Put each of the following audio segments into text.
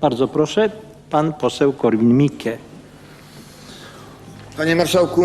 Bardzo proszę, pan poseł Korwin-Mikke. Panie Marszałku,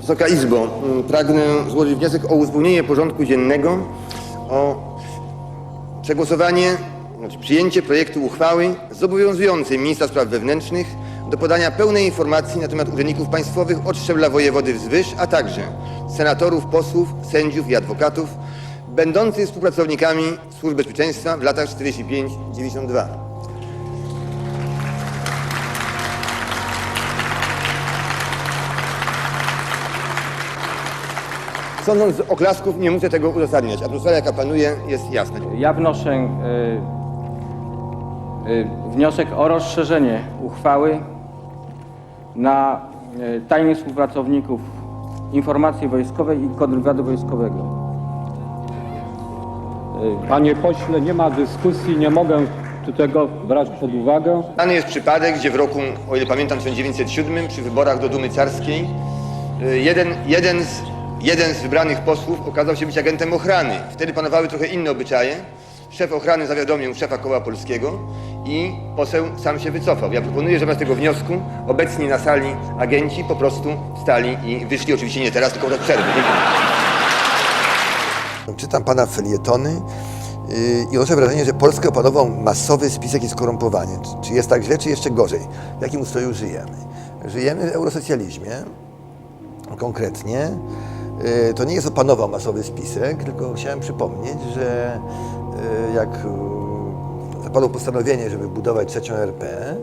Wysoka Izbo, m, pragnę złożyć wniosek o uzupełnienie porządku dziennego o przegłosowanie, znaczy przyjęcie projektu uchwały zobowiązującej ministra spraw wewnętrznych do podania pełnej informacji na temat urzędników państwowych od szczebla wojewody wzwyż, a także senatorów, posłów, sędziów i adwokatów będących współpracownikami służb bezpieczeństwa w latach 45-92. Sądząc z oklasków, nie muszę tego uzasadniać. Atmosfera, jaka panuje, jest jasna. Ja wnoszę y, y, wniosek o rozszerzenie uchwały na y, tajnych współpracowników informacji wojskowej i kontrwywiadu wojskowego. Panie pośle, nie ma dyskusji, nie mogę tu tego brać pod uwagę. Znany jest przypadek, gdzie w roku, o ile pamiętam, 1907 przy wyborach do Dumy Carskiej jeden, jeden, z, jeden z wybranych posłów okazał się być agentem ochrany. Wtedy panowały trochę inne obyczaje. Szef ochrany zawiadomił szefa koła polskiego i poseł sam się wycofał. Ja proponuję, żeby z tego wniosku obecni na sali agenci po prostu wstali i wyszli. Oczywiście nie teraz, tylko podczas przerwy. Czytam pana felietony yy, i odnoszę wrażenie, że Polskę opanował masowy spisek i skorumpowanie. Czy- Czy jest tak źle, czy jeszcze gorzej? W jakim ustroju żyjemy? Żyjemy w eurosocjalizmie, konkretnie. Yy, To nie jest opanował masowy spisek, tylko chciałem przypomnieć, że yy, jak yy, zapadło postanowienie, żeby budować trzecią RP,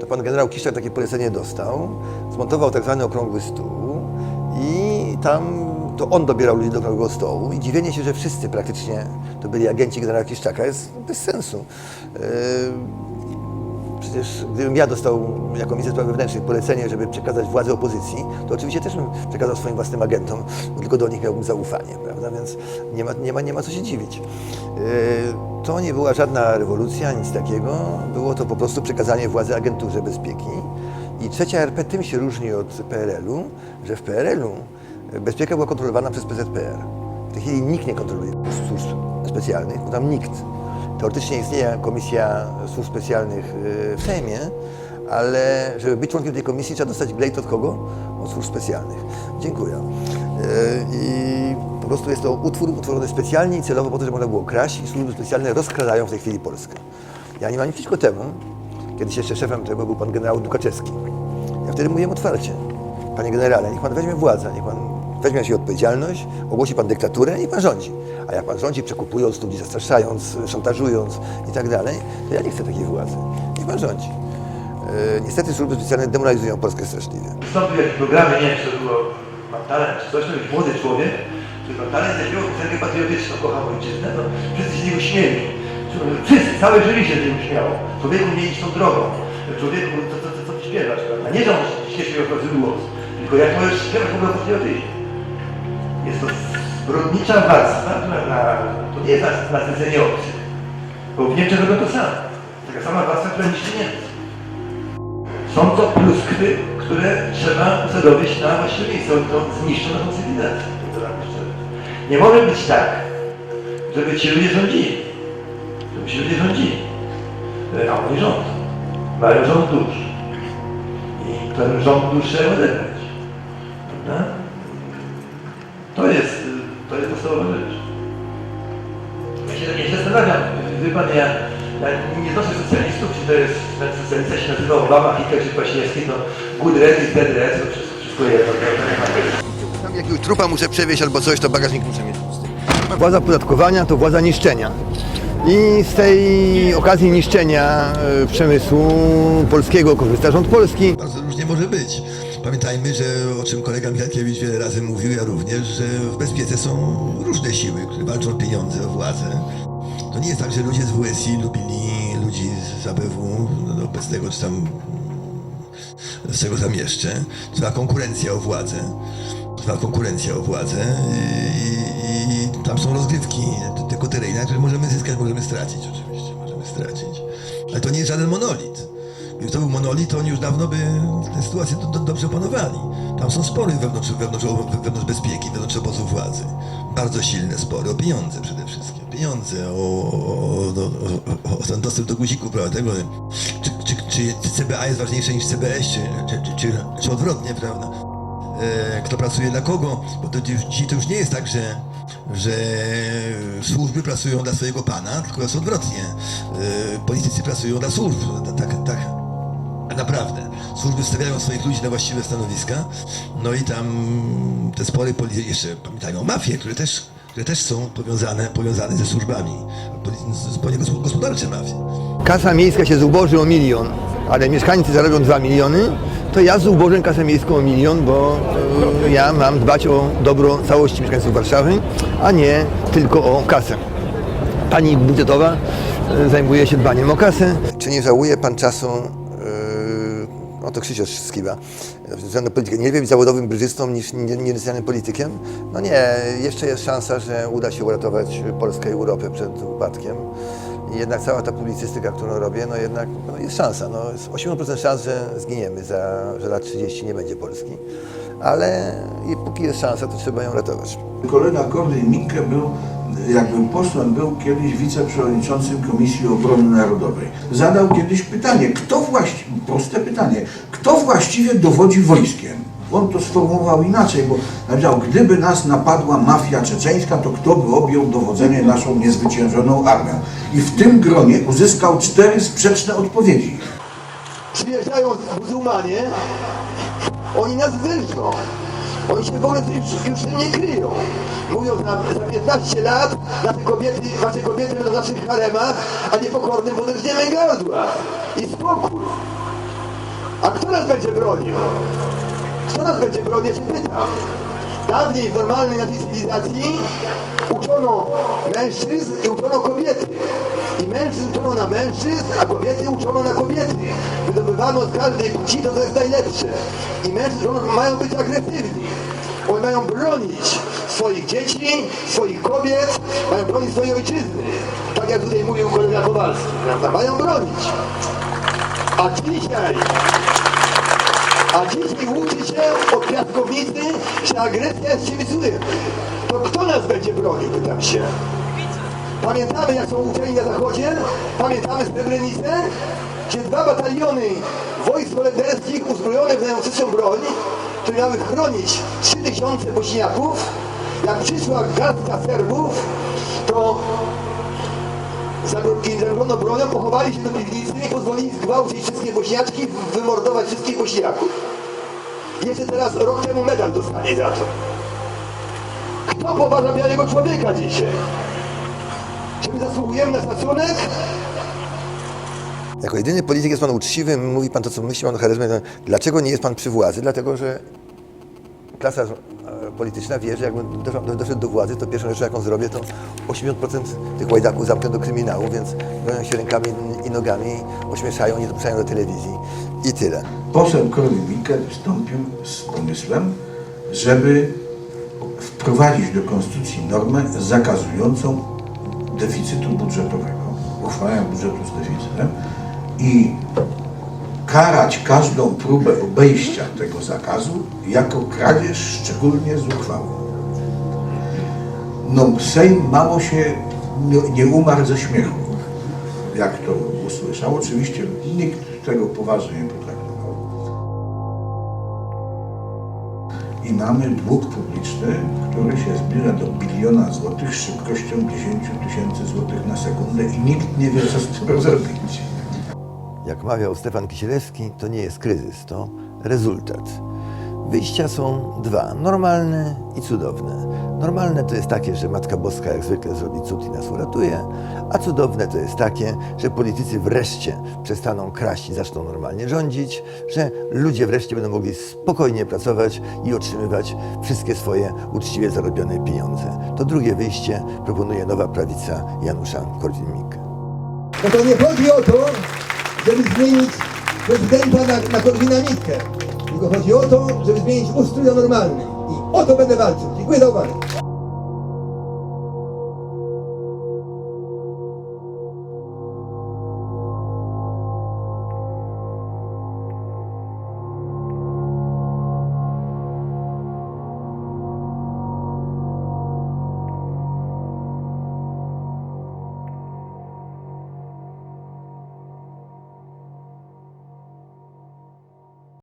to pan generał Kiszczak takie polecenie dostał, zmontował tak zwany okrągły stół i tam to on dobierał ludzi do okrągłego stołu i dziwienie się, że wszyscy praktycznie to byli agenci generała Kiszczaka jest bez sensu. Przecież gdybym ja dostał jako minister spraw wewnętrznych polecenie, żeby przekazać władzę opozycji, to oczywiście też bym przekazał swoim własnym agentom, tylko do nich miałbym zaufanie, prawda? Więc nie ma, nie ma, nie ma co się dziwić. Yy, To nie była żadna rewolucja, nic takiego. Było to po prostu przekazanie władzy agenturze bezpieki. I trzecia RP tym się różni od PRL-u, że w PRL-u bezpieka była kontrolowana przez PZPR. W tej chwili nikt nie kontroluje służb specjalnych, bo tam nikt. Teoretycznie istnieje Komisja Służb Specjalnych y, w Sejmie, ale żeby być członkiem tej komisji trzeba dostać glejt od kogo? Od służb specjalnych. Dziękuję. Y, I po prostu jest to utwór utworzony specjalnie i celowo po to, żeby można było kraść i służby specjalne rozkradają w tej chwili Polskę. Ja nie mam nic przeciwko temu. Kiedyś jeszcze szefem tego był pan generał Dukaczewski. Ja wtedy mówiłem otwarcie. Panie generale, niech pan weźmie władzę, niech pan weźmie na siebie odpowiedzialność, ogłosi pan dyktaturę i pan rządzi. A jak pan rządzi, przekupując ludzi, zastraszając, szantażując i tak dalej, to ja nie chcę takiej władzy. Niech pan rządzi. E, niestety służby specjalne demoralizują Polskę straszliwie. wystąpił jakieś programy, nie wiem, czy to było Mam Talent, czy coś, jest młody człowiek, który Mam Talent zaśpiewał piosenkę patriotyczną, kocham ojczyznę, no wszyscy się z niego śmieli. Wszyscy, całe jury się z niego śmiało. Człowieku nie idź tą drogą. Człowieku, co, co, co, co ty śpiewasz, prawda? Nie, że on się o głos, tylko jak możesz śpiewać w ogóle o patriotyzmie. Jest to zbrodnicza warstwa, która na, to nie jest na, na zlecenie. Bo w Niemczech robią to samo. Taka sama warstwa, która niszczy Niemcy. Są to pluskwy, które trzeba usadowić na właściwe miejsce. To zniszczą naszą cywilizację. Nie może być tak, żeby ci ludzie rządzili. Żeby ci ludzie rządzili. E, A oni rządzą. Mają rząd dusz. I ten rząd dusz trzeba odebrać. Prawda? To jest, y, to jest podstawowa rzecz. Ja się, ja się zastanawiam, wie pan, ja, ja nie znoszę socjalistów, czy to jest, ten socjalista się nazywa Obama, Hitler czy Kwaśniewski, to good red is dead red, to wszystko, wszystko jedno, to, to nie ma Tam jakiegoś trupa muszę przewieźć albo coś, to bagażnik muszę mieć pusty. Władza podatkowania to władza niszczenia. I z tej okazji niszczenia e, przemysłu polskiego korzysta rząd polski. Bardzo różnie może być. Pamiętajmy, że o czym kolega Michalkiewicz wiele razy mówił, ja również, że w bezpiece są różne siły, które walczą o pieniądze, o władzę. To nie jest tak, że ludzie z WSI lubili ludzi z ABW, no, obecnego czy tam z czego tam jeszcze. Trwa konkurencja o władzę. Trwa konkurencja o władzę i, i, i tam są rozgrywki, tylko terena, które możemy zyskać, możemy stracić oczywiście, możemy stracić. Ale to nie jest żaden monolit. Gdyby to był monolit, oni już dawno by tę sytuację do, do, dobrze opanowali. Tam są spory wewnątrz, wewnątrz, wewnątrz bezpieki, wewnątrz obozu władzy. Bardzo silne spory o pieniądze przede wszystkim. Pieniądze, o, o, o, o, o, o ten dostęp do guzików, prawda? Tego, czy, czy czy CBA jest ważniejsze niż CBS, czy, czy, czy, czy, czy odwrotnie, prawda? E, kto pracuje dla kogo, bo to to już nie jest tak, że, że służby pracują dla swojego pana, tylko jest odwrotnie. E, politycy pracują dla służb, tak, tak naprawdę. Służby stawiają swoich ludzi na właściwe stanowiska, no i tam te spory polityczne, jeszcze pamiętają o mafie, które też, które też są powiązane, powiązane ze służbami, gos- gospodarcze mafie. Kasa miejska się zuboży o milion, ale mieszkańcy zarobią 2 miliony, to ja zubożę kasę miejską o milion, bo y, ja mam dbać o dobro całości mieszkańców Warszawy, a nie tylko o kasę. Pani budżetowa y, zajmuje się dbaniem o kasę. Czy nie żałuje pan czasu, oto Krzysiu Skiba, na politykę, nie być zawodowym brzyżystą niż nie- niedocenianym politykiem? No nie, jeszcze jest szansa, że uda się uratować Polskę i Europę przed upadkiem. Jednak cała ta publicystyka, którą robię, no jednak no jest szansa. No jest 80% szans, że zginiemy, za, że lat 30 nie będzie Polski. Ale póki jest szansa, to trzeba ją ratować. Kolega Korwin Mikke był, jak był posłem, był kiedyś wiceprzewodniczącym Komisji Obrony Narodowej. Zadał kiedyś pytanie, kto właściwie, proste pytanie, kto właściwie dowodzi wojskiem? On to sformułował inaczej, bo napisał, gdyby nas napadła mafia czeczeńska, to kto by objął dowodzenie naszą niezwyciężoną armią? I w tym gronie uzyskał cztery sprzeczne odpowiedzi. Przyjeżdżają muzułmanie, oni nas wyrżną. Oni się w ogóle już, już nie kryją. Mówią, że za, za 15 lat nasze kobiety, wasze kobiety będą w naszych haremach, a niepokornym podejrzniemy gardła. I spokój. A kto nas będzie bronił? Kto nas będzie bronił? Się pytam. Dawniej w normalnej naszej cywilizacji uczono mężczyzn i uczono kobiety. I mężczyzn uczono na mężczyzn, a kobiety uczono na kobiety. Wydobywano z każdej płci to, co jest najlepsze. I mężczyzn mają być agresywni. Oni mają bronić swoich dzieci, swoich kobiet, mają bronić swojej ojczyzny. Tak jak tutaj mówił kolega Kowalski. Mają bronić. A dzisiaj a dzisiaj uczy się od piaskownicy, że agresja jest czymś złym. To kto nas będzie bronił, pytam się. Pamiętamy, jak są uczeni na zachodzie? Pamiętamy Srebrenicę? Gdzie dwa bataliony wojsk holenderskich uzbrojone w najmocniejszą broń, które miały chronić 3000 bośniaków, jak przyszła garstka Serbów, to zagrożono bronią, pochowali się do piwnicy i pozwolili zgwałcić wszystkie bośniaczki, wymordować wszystkich bośniaków. Jeszcze teraz rok temu medal dostanie za to. Kto poważa białego człowieka dzisiaj? Czy my zasługujemy na szacunek? Jako jedyny polityk jest pan uczciwy, mówi pan to, co myśli, pan o charyzmie. Dlaczego nie jest pan przy władzy? Dlatego, że klasa polityczna wie, że jakbym doszedł, doszedł do władzy, to pierwszą rzeczą, jaką zrobię, to 80% tych łajdaków zamknę do kryminału, więc bronią się rękami i nogami, ośmieszają, nie dopuszczają do telewizji i tyle. Poseł Korwin Mikke wystąpił z pomysłem, żeby wprowadzić do Konstytucji normę zakazującą deficytu budżetowego, uchwalania budżetu z deficytem i karać każdą próbę obejścia tego zakazu jako kradzież szczególnie z uchwałą. No, Sejm mało się nie, nie umarł ze śmiechu, jak to usłyszał. Oczywiście nikt tego poważnie nie potraktował. I mamy dług publiczny, który się zbliża do biliona złotych z szybkością 10 tysięcy złotych na sekundę i nikt nie wie, co z tym zrobić. Jak mawiał Stefan Kisielewski, to nie jest kryzys, to rezultat. Wyjścia są dwa, normalne i cudowne. Normalne to jest takie, że Matka Boska jak zwykle zrobi cud i nas uratuje, a cudowne to jest takie, że politycy wreszcie przestaną kraść i zaczną normalnie rządzić, że ludzie wreszcie będą mogli spokojnie pracować i otrzymywać wszystkie swoje uczciwie zarobione pieniądze. To drugie wyjście proponuje nowa prawica Janusza Korwin-Mikke. No to nie chodzi o to, żeby zmienić prezydenta na, na Korwina Mikke. Tylko chodzi o to, żeby zmienić ustrój na normalny. I o to będę walczył. Dziękuję za uwagę.